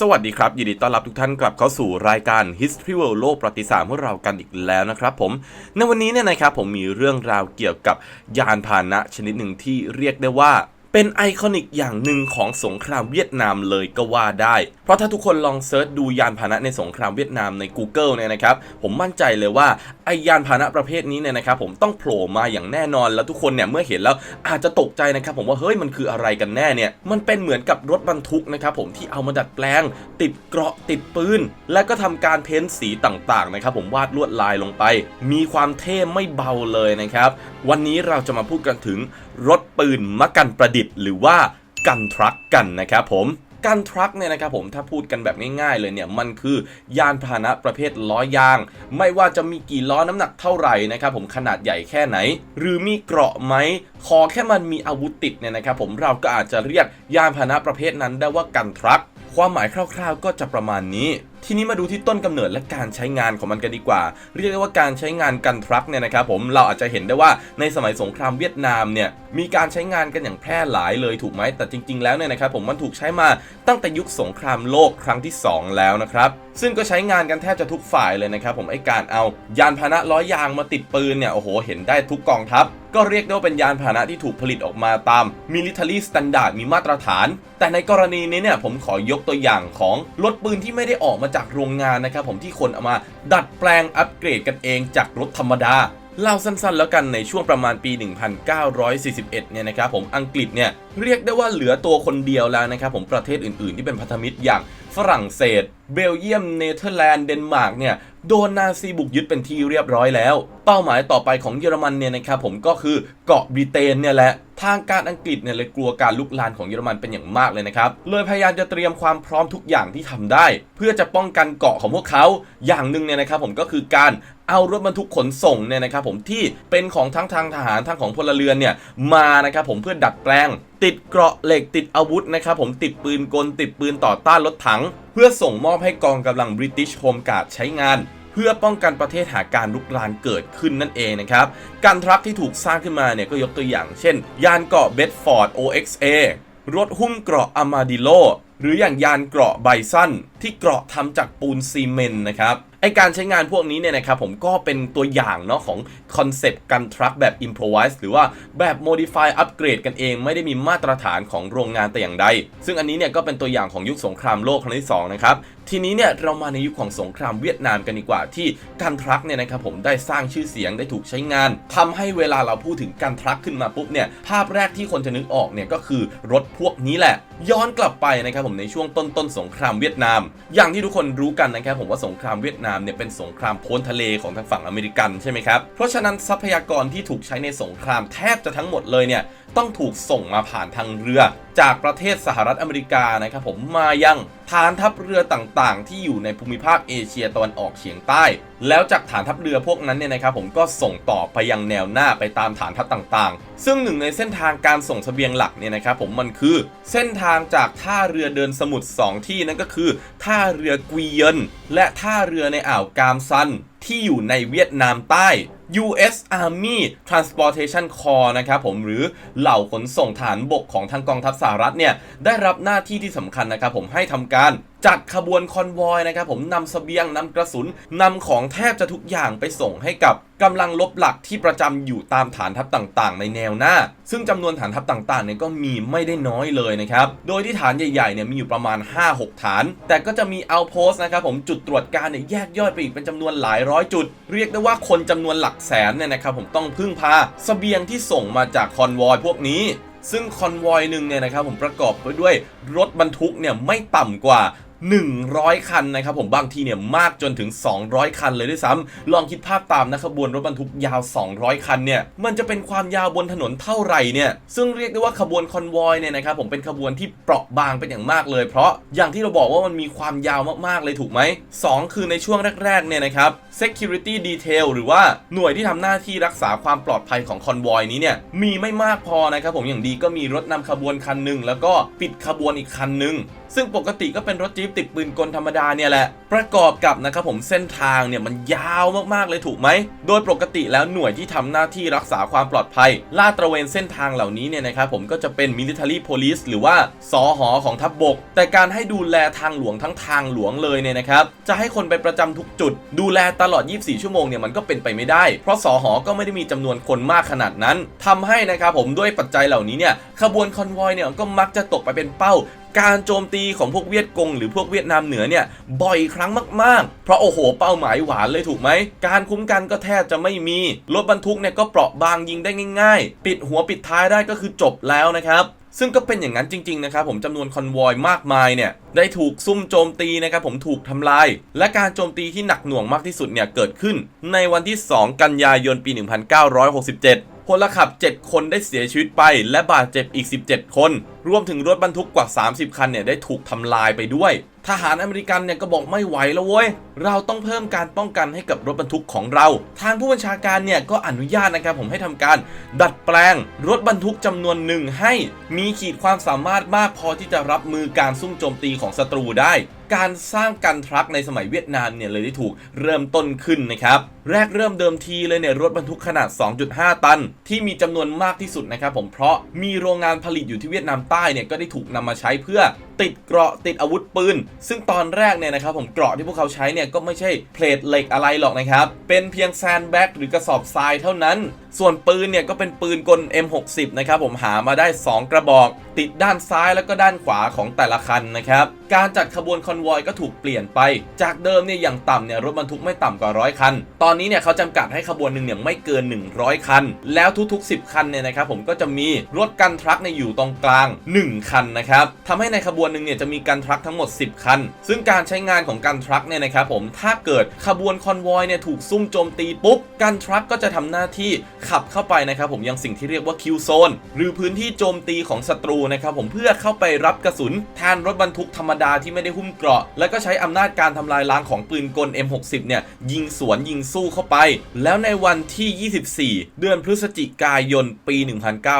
สวัสดีครับ ยินดีต้อนรับทุกท่านกลับเข้าสู่รายการ History World โลกประวัติศาสตร์ของเรากันอีกแล้วนะครับผม ในวันนี้เนี่ยนะครับผมมีเรื่องราวเกี่ยวกับยานพาหนะชนิดหนึ่งที่เรียกได้ว่า เป็นไอคอนิกอย่างหนึ่งของสงครามเวียดนามเลยก็ว่าได้ เพราะถ้าทุกคนลองเซิร์ชดูยานพาหนะในสงครามเวียดนามใน Google เนี่ยนะครับ ผมมั่นใจเลยว่าไอยานพาหนะประเภทนี้เนี่ยนะครับผมต้องโผล่มาอย่างแน่นอนแล้วทุกคนเนี่ยเมื่อเห็นแล้วอาจจะตกใจนะครับผมว่าเฮ้ยมันคืออะไรกันแน่เนี่ยมันเป็นเหมือนกับรถบรรทุกนะครับผมที่เอามาดัดแปลง ติดเกราะติดปืนและก็ทำการเพ้นสีต่างๆนะครับผมวาดลวดลายลงไป มีความเท่ไม่เบาเลยนะครับวันนี้เราจะมาพูดกันถึง รถปืนมะกันประดิษฐ์หรือว่ากันทรัคกันนะครับผมกันทรัคเนี่ยนะครับผมถ้าพูดกันแบบง่ายๆเลยเนี่ยมันคือยานพาหนะประเภทล้อยาง ไม่ว่าจะมีกี่ล้อน้ำหนักเท่าไหร่นะครับผมขนาดใหญ่แค่ไหน หรือมีเกราะไหมขอแค่มันมีอาวุธติดเนี่ยนะครับผมเราก็อาจจะเรียกยานพาหนะประเภทนั้นได้ว่ากันทรัคความหมายคร่าวๆ ก็จะประมาณนี้ ทีนี้มาดูที่ต้นกำเนิดและการใช้งานของมันกันดีกว่า เรียกได้ว่าการใช้งานกันทรัคเนี่ยนะครับผมเราอาจจะเห็นได้ว่าในสมัยสงครามเวียดนามเนี่ยมีการใช้งานกันอย่างแพร่หลายเลยถูกไหมแต่จริง ๆ แล้วเนี่ยนะครับผมมันถูกใช้มาตั้งแต่ยุคสงครามโลกครั้งที่ 2 แล้วนะครับซึ่งก็ใช้งานกันแทบจะทุกฝ่ายเลยนะครับผมไอการเอายานพาหนะล้อยางมาติดปืนเนี่ยโอ้โหเห็นได้ทุกกองทัพ ก็เรียกได้ว่าเป็นยานพาหนะที่ถูกผลิตออกมาตาม military standard มีมาตรฐาน แต่ในกรณีนี้เนี่ยผมขอยกตัวอย่างของรถปืนที่ไม่ได้ออกมาจากโรงงานนะครับผมที่คนเอามาดัดแปลงอัปเกรดกันเองจากรถธรรมดาเล่าสั้นๆ แล้วกันในช่วงประมาณปี 1941 เนี่ยนะครับผมอังกฤษเนี่ยเรียกได้ว่าเหลือตัวคนเดียวแล้วนะครับผมประเทศอื่นๆ ที่เป็นพันธมิตรอย่าง ฝรั่งเศส เบลเยียม เนเธอร์แลนด์ เดนมาร์กเนี่ยโดนนาซีบุกยึดเป็นที่เรียบร้อยแล้ว เป้าหมายต่อไปของเยอรมันเนี่ยนะครับผมก็คือเกาะบริเตนเนี่ยแหละ ทางการอังกฤษเนี่ยเลยกลัวการลุกลามของเยอรมันเป็นอย่างมากเลยนะครับ เลยพยายามจะเตรียมความพร้อมทุกอย่างที่ทำได้ เพื่อจะป้องกันเกาะของพวกเขา อย่างหนึ่งเนี่ยนะครับผมก็คือการเอารถบรรทุกขนส่งเนี่ยนะครับผมที่เป็นของทั้งทางทหารทั้งของพลเรือนเนี่ยมานะครับผมเพื่อดัดแปลงติดเกราะเหล็กติดอาวุธนะครับผมติดปืนกลติดปืนต่อต้านรถถัง เพื่อส่งมอบให้กองกำลัง British Home Guard ใช้งาน เพื่อป้องกันประเทศหากการลุกรานเกิดขึ้นนั่นเองนะครับการทรัคที่ถูกสร้างขึ้นมาเนี่ยก็ยกตัวอย่าง เช่น ยานเกราะเบดฟอร์ด OXA รถหุ้มเกราะอามาดิโลหรืออย่างยานเกราะไบซันที่เกราะทำจากปูนซีเมนต์นะครับ การใช้งานพวกนี้เนี่ยนะครับผมก็เป็นตัวอย่างเนาะของคอนเซปต์การทรัคแบบ improvise หรือว่าแบบ modify upgrade กันเอง ไม่ได้มีมาตรฐานของโรงงานแต่อย่างใด ซึ่งอันนี้เนี่ยก็เป็นตัวอย่างของยุคสงครามโลกครั้งที่2นะครับทีนี้เนี่ยเรามาในยุคของสงครามเวียดนามกันดีกว่า ที่การทรัคเนี่ยนะครับผมได้สร้างชื่อเสียงได้ถูกใช้งานทำให้เวลาเราพูดถึงการทรัคขึ้นมาปุ๊บเนี่ยภาพแรกที่คนจะนึกออกเนี่ยก็คือรถพวกนี้แหละ ย้อนกลับไปนะครับผมในช่วงต้นต้นสงครามเวียดนาม อย่างที่ทุกคนรู้กันนะครับผมว่าสงครามเวียดนามเนี่ยเป็นสงครามพ้นทะเลของทางฝั่งอเมริกันใช่ไหมครับ เพราะฉะนั้นทรัพยากรที่ถูกใช้ในสงครามแทบจะทั้งหมดเลยเนี่ยต้องถูกส่งมาผ่านทางเรือ จากประเทศสหรัฐอเมริกานะครับผมมายังฐานทัพเรือต่างๆ ที่อยู่ในภูมิภาคเอเชียตะวันออกเฉียงใต้ แล้วจากฐานทัพเรือพวกนั้นเนี่ยนะครับผมก็ส่งต่อไปยังแนวหน้าไปตามฐานทัพต่างๆ ซึ่งหนึ่งในเส้นทางการส่งเสบียงหลักเนี่ยนะครับผมมันคือเส้นทางจากท่าเรือเดินสมุทร2ที่นั่นก็คือ ท่าเรือกุยเยนและท่าเรือในอ่าวกามซัน ที่อยู่ในเวียดนามใต้ U.S. Army Transportation Corps นะครับผมหรือเหล่าขนส่งฐานบกของทางกองทัพสหรัฐเนี่ยได้รับหน้าที่ที่สำคัญนะครับผมให้ทำการ จัดขบวนคอนวอยนะครับผมนำเสบียงนำกระสุนนำของแทบจะทุกอย่างไปส่งให้กับกำลังลบหลักที่ประจำอยู่ตามฐานทัพต่างๆ ในแนวหน้า ซึ่งจำนวนฐานทัพต่างๆเนี่ยก็มีไม่ได้น้อยเลยนะครับ โดยที่ฐานใหญ่ๆเนี่ยมีอยู่ประมาณ 5-6 ฐาน แต่ก็จะมีเอาโพสนะครับผมจุดตรวจการเนี่ยแยกย่อยไปอีกเป็นจำนวนหลายร้อยจุด เรียกได้ว่าคนจำนวนหลักแสนเนี่ยนะครับผมต้องพึ่งพาเสบียงที่ส่งมาจากคอนวอยพวกนี้ซึ่งคอนวอยหนึ่งเนี่ยนะครับผมประกอบไปด้วยรถบรรทุกเนี่ยไม่ต่ำกว่า 100 คันนะครับผมบางทีเนี่ยมากจนถึง 200 คันเลยด้วยซ้ำลองคิดภาพตามนะขบวนรถบรรทุกยาว 200 คันเนี่ยมันจะเป็นความยาวบนถนนเท่าไหร่เนี่ยซึ่งเรียกได้ว่าขบวนคอนวอยเนี่ยนะครับผมเป็นขบวนที่เปราะบางเป็นอย่างมากเลย เพราะอย่างที่เราบอกว่ามันมีความยาวมากๆเลยถูกไหมสองคือในช่วงแรกๆเนี่ยนะครับ security detail หรือว่าหน่วยที่ทำหน้าที่รักษาความปลอดภัยของคอนวอยนี้เนี่ยมีไม่มากพอนะครับผมอย่างดีก็มีรถนำขบวนคันหนึ่งแล้วก็ปิดขบวนอีกคันหนึ่งซึ่งปกติก็เป็นรถจี๊ปติดปืนกลธรรมดาเนี่ยแหละ ประกอบกับนะครับผมเส้นทางเนี่ยมันยาวมากๆเลยถูกไหม โดยปกติแล้วหน่วยที่ทำหน้าที่รักษาความปลอดภัย ลาดตระเวนเส้นทางเหล่านี้เนี่ยนะครับผมก็จะเป็น military police หรือว่าสอหอของทัพบบก แต่การให้ดูแลทางหลวงทั้งทางหลวงเลยเนี่ยนะครับ จะให้คนไปประจำทุกจุด ดูแลตลอด 24 ชั่วโมงเนี่ยมันก็เป็นไปไม่ได้ เพราะสอหอก็ไม่ได้มีจำนวนคนมากขนาดนั้นทำให้นะครับผมด้วยปัจจัยเหล่านี้เนี่ยขบวนคอนวอยเนี่ยก็มักจะตกไปเป็นเป้า การโจมตีของพวกเวียดกง หรือพวกเวียดนามเหนือเนี่ยบ่อยครั้งมากๆ เพราะโอ้โหเป้าหมายหวานเลยถูกไหม การคุ้มกันก็แทบจะไม่มี รถบรรทุกเนี่ยก็เปราะบางยิงได้ง่าย ๆ ปิดหัวปิดท้ายได้ก็คือจบแล้วนะครับซึ่งก็เป็นอย่างนั้นจริง ๆ นะครับผมจำนวนคอนวอยมากมายเนี่ย ได้ถูกซุ่มโจมตีนะครับผมถูกทำลาย และการโจมตีที่หนักหน่วงมากที่สุดเนี่ย เกิดขึ้น ในวันที่ 2 กันยายนปี 1967พลขับ 7 คนได้เสียชีวิตไปและบาดเจ็บอีก 17 คน รวมถึงรถบรรทุกกว่า 30 คันเนี่ยได้ถูกทำลายไปด้วย ทหารอเมริกันเนี่ยก็บอกไม่ไหวแล้วเว้ย เราต้องเพิ่มการป้องกันให้กับรถบรรทุกของเรา ทางผู้บัญชาการเนี่ยก็อนุญาตนะครับผมให้ทำการ ดัดแปลง รถบรรทุกจำนวนหนึ่งให้มีขีดความสามารถมากพอที่จะรับมือการซุ่มโจมตีของศัตรูได้การสร้างกันทรัคในสมัยเวียดนามเนี่ยเลยได้ถูกเริ่มต้นขึ้นนะครับ แรกเริ่มเดิมทีเลยเนี่ยรถบรรทุกขนาด 2.5 ตัน ที่มีจำนวนมากที่สุดนะครับผมเพราะมีโรงงานผลิตอยู่ที่เวียดนามใต้เนี่ยก็ได้ถูกนำมาใช้เพื่อ ติดเกราะติดอาวุธปืน ซึ่งตอนแรกเนี่ยนะครับผมเกราะที่พวกเขาใช้เนี่ยก็ไม่ใช่เพลทเหล็กอะไรหรอกนะครับ เป็นเพียงแซนด์แบ็กหรือกระสอบทรายเท่านั้น ส่วนปืนเนี่ยก็เป็นปืนกล M60 นะครับผมหามาได้ 2 กระบอก ติดด้านซ้ายแล้วก็ด้านขวาของแต่ละคันนะครับ การจัดขบวนคอนวอยก็ถูกเปลี่ยนไป จากเดิมเนี่ยอย่างต่ำเนี่ยรถบรรทุกไม่ต่ำกว่าร้อยคัน ตอนนี้เนี่ยเขาจำกัดให้ขบวนหนึ่งเนี่ยไม่เกิน 100 คัน แล้วทุกๆ 10 คันเนี่ยนะครับผมก็จะมีรถกันทรัคเนี่ยอยู่ตรงกลาง 1 คันนะครับทำให้ในขบวนหนึ่งเนี่ยจะมีกันทรัคทั้งหมด 10 คัน ซึ่งการใช้งานของกันทรัคเนี่ยนะครับผมถ้าเกิดขบวนคอนวอยเนี่ยถูกซุ่มโจมตีปุ๊บกันทรัคก็จะทำหน้าที่ขับเข้าไปนะครับผมยังสิ่งที่เรียกว่าคิวโซนหรือพื้นที่โจมตีของศัตรูนะครับผมเพื่อเข้าไปรับกระสุนแทนรถบรรทุกธรรมดาที่ไม่ได้หุ้มเกราะ แล้วก็ใช้อำนาจการทำลายล้างของปืนกล M60 เนี่ยยิงสวนยิงสู้เข้าไป แล้วในวันที่ 24 เดือนพฤศจิกายนปี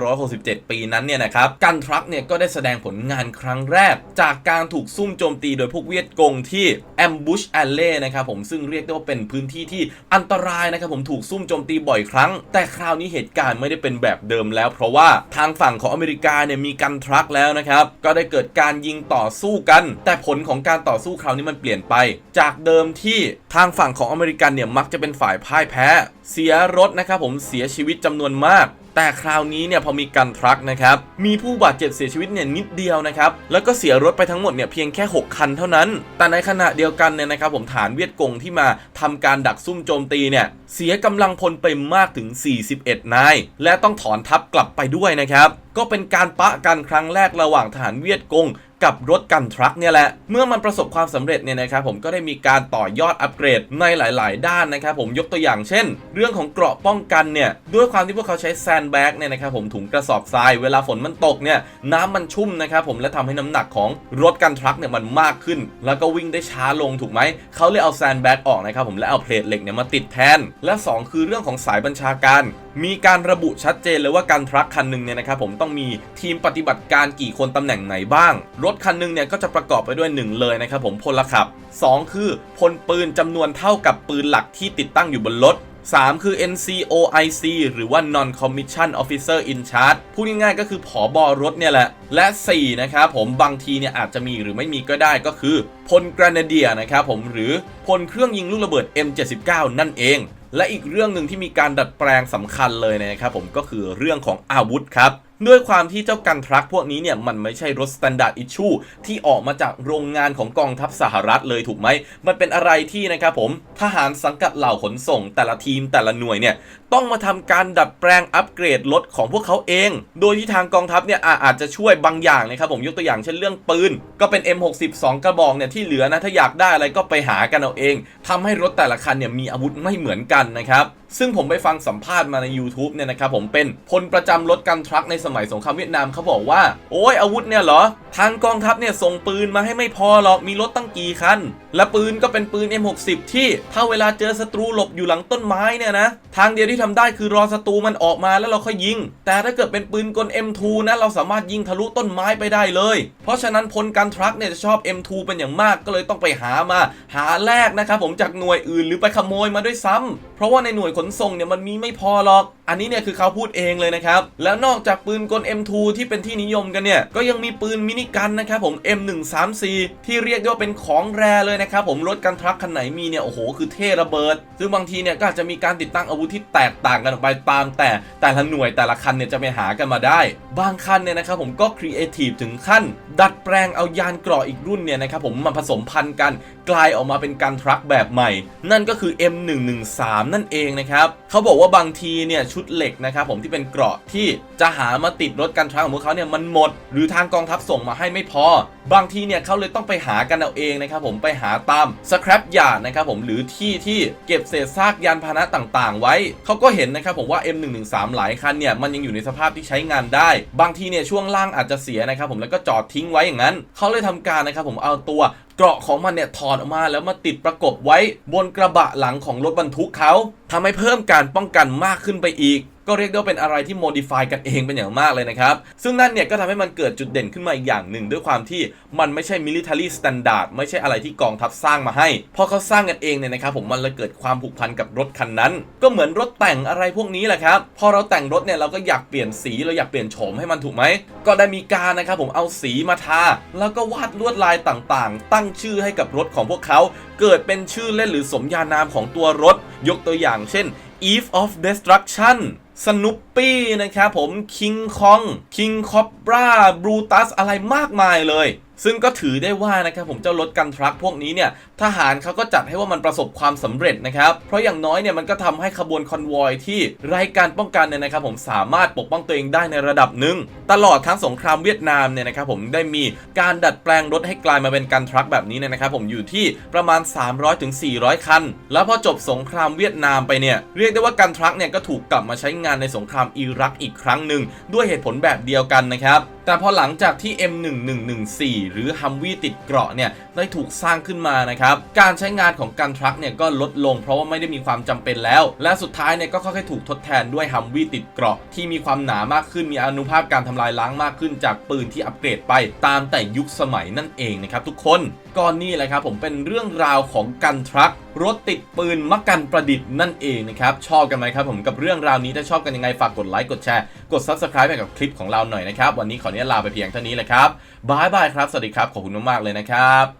1967 ปีนั้นเนี่ยนะครับกันทรัคเนี่ยก็ได้แสดงผลงานครั้งแรกจากการถูกซุ่มโจมตีโดยพวกเวียดกงที่ Ambush Alley นะครับผมซึ่งเรียกได้ว่าเป็นพื้นที่ที่อันตรายนะครับผมถูกซุ่มโจมตีบ่อยครั้ง แต่คราวนี้เหตุการณ์ไม่ได้เป็นแบบเดิมแล้ว เพราะว่าทางฝั่งของอเมริกาเนี่ยมีกันทรัคแล้วนะครับก็ได้เกิดการยิงต่อสู้กัน แต่ผลของการต่อสู้คราวนี้มันเปลี่ยนไป จากเดิมที่ทางฝั่งของอเมริกันเนี่ยมักจะเป็นฝ่ายพ่ายแพ้ เสียรถนะครับผมเสียชีวิตจำนวนมาก แต่คราวนี้เนี่ยพอมีการทรัคนะครับ มีผู้บาดเจ็บเสียชีวิตเนี่ยนิดเดียวนะครับ แล้วก็เสียรถไปทั้งหมดเนี่ยเพียงแค่ 6 คันเท่านั้น แต่ในขณะเดียวกันเนี่ยนะครับผมฐานเวียดกงที่มาทำการดักซุ่มโจมตีเนี่ย เสียกำลังพลไปมากถึง 41 นาย และต้องถอนทัพกลับไปด้วยนะครับ ก็เป็นการปะกันครั้งแรกระหว่างทหารเวียดกงกับรถกันทรัคเนี่ยแหละ เมื่อมันประสบความสำเร็จเนี่ยนะครับผมก็ได้มีการต่อยอดอัปเกรดในหลาย ๆ ด้านนะครับผมยกตัวอย่างเช่น เรื่องของเกราะป้องกันเนี่ยด้วยความที่พวกเขาใช้แซนด์แบ็กเนี่ยนะครับผมถุงกระสอบทราย เวลาฝนมันตกเนี่ยน้ำมันชุ่มนะครับผมและทำให้น้ำหนักของรถกันทรัคเนี่ยมันมากขึ้น แล้วก็วิ่งได้ช้าลงถูกไหมเขาเลยเอาแซนด์แบ็กออกนะครับผมและเอาเพลทเหล็กเนี่ยมาติดแทนและ 2 คือเรื่องของสายบัญชาการ มีการระบุชัดเจนเลยว่าการทรัคคันหนึ่งเนี่ยนะครับผมต้องมีทีมปฏิบัติการกี่คนตำแหน่งไหนบ้าง รถคันหนึ่งเนี่ยก็จะประกอบไปด้วย 1 เลยนะครับผมพลขับ 2 คือพลปืนจำนวนเท่ากับปืนหลักที่ติดตั้งอยู่บนรถ 3 คือ NCOIC หรือว่า Non Commission Officer in Charge พูดง่ายๆก็คือผอบอรถเนี่ยแหละ และ 4 นะครับผมบางทีเนี่ยอาจจะมีหรือไม่มีก็ได้ก็คือพลกรนาเดียนะครับผมหรือพลเครื่องยิงลูกระเบิด M79 นั่นเอง และอีกเรื่องหนึ่งที่มีการดัดแปลงสำคัญเลยนะครับผมก็คือเรื่องของอาวุธครับ ด้วยความที่เจ้ากันทรัคพวกนี้เนี่ยมันไม่ใช่รถ Standard Issue ที่ออกมาจากโรงงานของกองทัพสหรัฐเลยถูกไหม มันเป็นอะไรที่นะครับผมทหารสังกัดเหล่าขนส่ง แต่ละทีมแต่ละหน่วยเนี่ยต้องมาทำการดัดแปลงอัปเกรดรถของพวกเขาเอง โดยที่ทางกองทัพเนี่ยอาอาจจะช่วยบางอย่างนะครับผมยกตัวอย่างเช่นเรื่องปืน ก็เป็น M62 กระบอกเนี่ยที่เหลือนะถ้าอยากได้อะไรก็ไปหากันเอาเองทำให้รถแต่ละคันเนี่ยมีอาวุธไม่เหมือนกันนะครับ ซึ่งผมไปฟังสัมภาษณ์มาใน YouTube เนี่ยนะครับผมเป็นพลประจำรถกันทรัคในสมัยสงครามเวียดนามเขาบอกว่า โอ้ยอาวุธเนี่ยเหรอ ทางกองทัพเนี่ยส่งปืนมาให้ไม่พอหรอกมีรถตั้งกี่คัน และปืนก็เป็นปืน M60 ที่ถ้าเวลาเจอศัตรูหลบอยู่หลังต้นไม้เนี่ยนะ ทางเดียวที่ทำได้คือรอศัตรูมันออกมาแล้วเราค่อยยิง แต่ถ้าเกิดเป็นปืนกล M2 นะเราสามารถยิงทะลุต้นไม้ไปได้เลย เพราะฉะนั้นพลการทรัคเนี่ยจะชอบ M2 เป็นอย่างมากก็เลยต้องไปหามา หาแลกนะครับผมจากหน่วยอื่นหรือไปขโมยมาด้วยซ้ำเพราะว่าในหน่วยนส่งเนี่ยมันมีไม่พอหรอก อันนี้เนี่ยคือเขาพูดเองเลยนะครับ แล้วนอกจากปืนกล M2 ที่เป็นที่นิยมกันเนี่ย ก็ยังมีปืนมินิกันนะครับผม M134 ที่เรียกได้ว่าเป็นของแรเลยนะครับผมรถกันทรัคคันไหนมีเนี่ยโอ้โหคือเท่ระเบิด ซึ่งบางทีเนี่ยก็อาจจะมีการติดตั้งอาวุธที่แตกต่างกันออกไปตาม แต่แต่ละหน่วยแต่ละคันเนี่ยจะไปหากันมาได้ บางคันเนี่ยนะครับผมก็ครีเอทีฟถึงขั้น ดัดแปลงเอายานเกราะอีกรุ่นเนี่ยนะครับผมมาผสมพันธุ์กันกลายออกมาเป็นการทรัคแบบใหม่ นั่นก็คือ M113 นั่นเองนะครับเขาบอกว่าบางทีเนี่ยชุดเหล็กนะครับผมที่เป็นเกราะที่จะหามาติดรถกันทรัคของพวกเขาเนี่ยมันหมด หรือทางกองทัพส่งมาให้ไม่พอ บางทีเนี่ยเขาเลยต้องไปหากันเอาเองนะครับผมไปหาตามสครับยาร์ดนะครับผมหรือที่ที่เก็บเศษซากยานพาหนะต่างๆ ไว้เขาก็เห็นนะครับผมว่า M113 หลายคันเนี่ยมันยังอยู่ในสภาพที่ใช้งานได้ บางทีเนี่ยช่วงล่างอาจจะเสียนะครับผมแล้วก็จอดทิ้งไว้อย่างนั้นเขาเลยทำการนะครับผมเอาตัว เกราะของมันเนี่ยถอดออกมาแล้วมาติดประกบไว้บนกระบะหลังของรถบรรทุกเขาทำให้เพิ่มการป้องกันมากขึ้นไปอีก ก็เรียกได้ว่าเป็นอะไรที่โมดิฟายกันเองเป็นอย่างมากเลยนะครับ ซึ่งนั่นเนี่ยก็ทำให้มันเกิดจุดเด่นขึ้นมาอีกอย่างหนึ่ง ด้วยความที่มันไม่ใช่ military standard ไม่ใช่อะไรที่กองทัพสร้างมาให้พอเขาสร้างกันเองเนี่ยนะครับผมมันเลยเกิดความผูกพันกับรถคันนั้น ก็เหมือนรถแต่งอะไรพวกนี้แหละครับพอเราแต่งรถเนี่ยเราก็อยากเปลี่ยนสีเราอยากเปลี่ยนโฉมให้มันถูกไหมก็ได้มีการนะครับผมเอาสีมาทา แล้วก็วาดลวดลายต่างๆ ตั้งชื่อให้กับรถของพวกเขาเกิดเป็นชื่อเล่นหรือสมญานามของตัวรถ ยกตัวอย่างเช่น Eve of Destruction สนุปปี้นะครับผมคิงคองคิงคอบราบรูตัสอะไรมากมายเลย ซึ่งก็ถือได้ว่านะครับผมเจ้ารถกันทรัคพวกนี้เนี่ยทหารเขาก็จัดให้ว่ามันประสบความสำเร็จนะครับเพราะอย่างน้อยเนี่ยมันก็ทำให้ขบวนคอนวอยที่ไร้การป้องกันเนี่ยนะครับผมสามารถปกป้องตัวเองได้ในระดับหนึ่งตลอดทั้งสงครามเวียดนามเนี่ยนะครับผมได้มีการดัดแปลงรถให้กลายมาเป็นกันทรัคแบบนี้เนี่ยนะครับผมอยู่ที่ประมาณ 300-400ถึง400คัน แล้วพอจบสงครามเวียดนามไปเนี่ยเรียกได้ว่ากันทรัคเนี่ยก็ถูกกลับมาใช้งานในสงครามอิรักอีกครั้งหนึ่งด้วยเหตุผลแบบเดียวกันนะครับ แต่พอหลังจากที่ M1114 หรือฮัมวีติดเกราะเนี่ยได้ถูกสร้างขึ้นมานะครับ การใช้งานของกันทรัคเนี่ยก็ลดลงเพราะว่าไม่ได้มีความจำเป็นแล้ว และสุดท้ายเนี่ยก็ค่อยๆถูกทดแทนด้วยฮัมวีติดเกราะที่มีความหนามากขึ้นมีอนุภาพการทำลายล้างมากขึ้นจากปืนที่อัปเกรดไปตามแต่ยุคสมัยนั่นเองนะครับทุกคนก็นี่แหละครับผมเป็นเรื่องราวของกันทรัครถติดปืนมะกันประดิษฐ์นั่นเองนะครับ ชอบกันไหมครับผมกับเรื่องราวนี้ถ้าชอบกันยังไงฝากกดไลค์กดแชร์กด subscribe ไปกับคลิปของเราหน่อยนะครับ วันนี้ขอเนี้ยลาไปเพียงเท่านี้แหละครับบายบายครับ สวัสดีครับ ขอบคุณมากๆเลยนะครับ